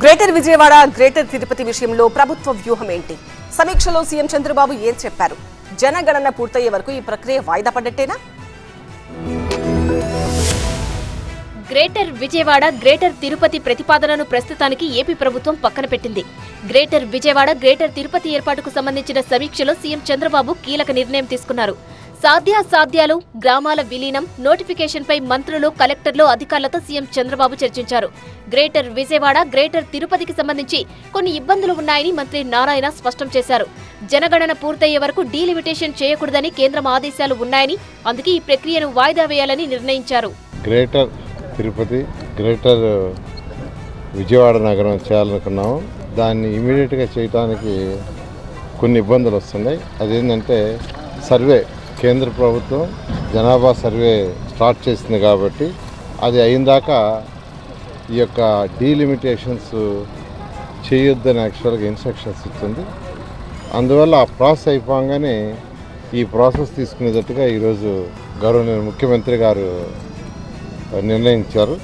Greater Vijayawada greater Tirupati విషయంలో ప్రభుత్వ వ్యూహం ఏంటి సమీక్షలో సీఎం చంద్రబాబు ఏం చెప్పారు? జనగణన పూర్తయ్యే వరకు ఈ ప్రక్రియ వాయిదా పడ్డట్టేనా? గ్రేటర్ విజయవాడ గ్రేటర్ తిరుపతి ప్రతిపాదనను ప్రస్తుతానికి ఏపీ ప్రభుత్వం పక్కన పెట్టింది. గ్రేటర్ విజయవాడ గ్రేటర్ తిరుపతి ఏర్పాటుకు సంబంధించిన సమీక్షలో సీఎం చంద్రబాబు కీలక నిర్ణయం తీసుకున్నారు. సాధ్యాసాధ్యాలు గ్రామాల విలీనం నోటిఫికేషన్పై మంత్రులు కలెక్టర్లు అధికారులతో సీఎం చంద్రబాబు చర్చించారు. గ్రేటర్ విజయవాడ గ్రేటర్ తిరుపతికి సంబంధించి కొన్ని ఇబ్బందులు ఉన్నాయని మంత్రి నారాయణ స్పష్టం చేశారు. జనగణన పూర్తయ్యే వరకు డీలిమిటేషన్ చేయకూడదని కేంద్రం ఆదేశాలు ఉన్నాయని అందుకే ఈ ప్రక్రియను వాయిదా వేయాలని నిర్ణయించారు. గ్రేటర్ తిరుపతి గ్రేటర్ విజయవాడ నగరం చేయాలనుకున్నాము. దాన్ని ఇమీడియట్గా చేయడానికి కొన్ని ఇబ్బందులు వస్తున్నాయి. అదేంటంటే సర్వే కేంద్ర ప్రభుత్వం జనాభా సర్వే స్టార్ట్ చేసింది కాబట్టి అది అయిందాక ఈ యొక్క డీలిమిటేషన్స్ చేయొద్దని యాక్చువల్గా ఇన్స్ట్రక్షన్స్ ఇస్తుంది అందువల్ల ఆ ప్రాసెస్ అయిపోగానే ఈ ప్రాసెస్ తీసుకునేటట్టుగా ఈరోజు గౌరవనీయ ముఖ్యమంత్రి గారు నిర్ణయించారు.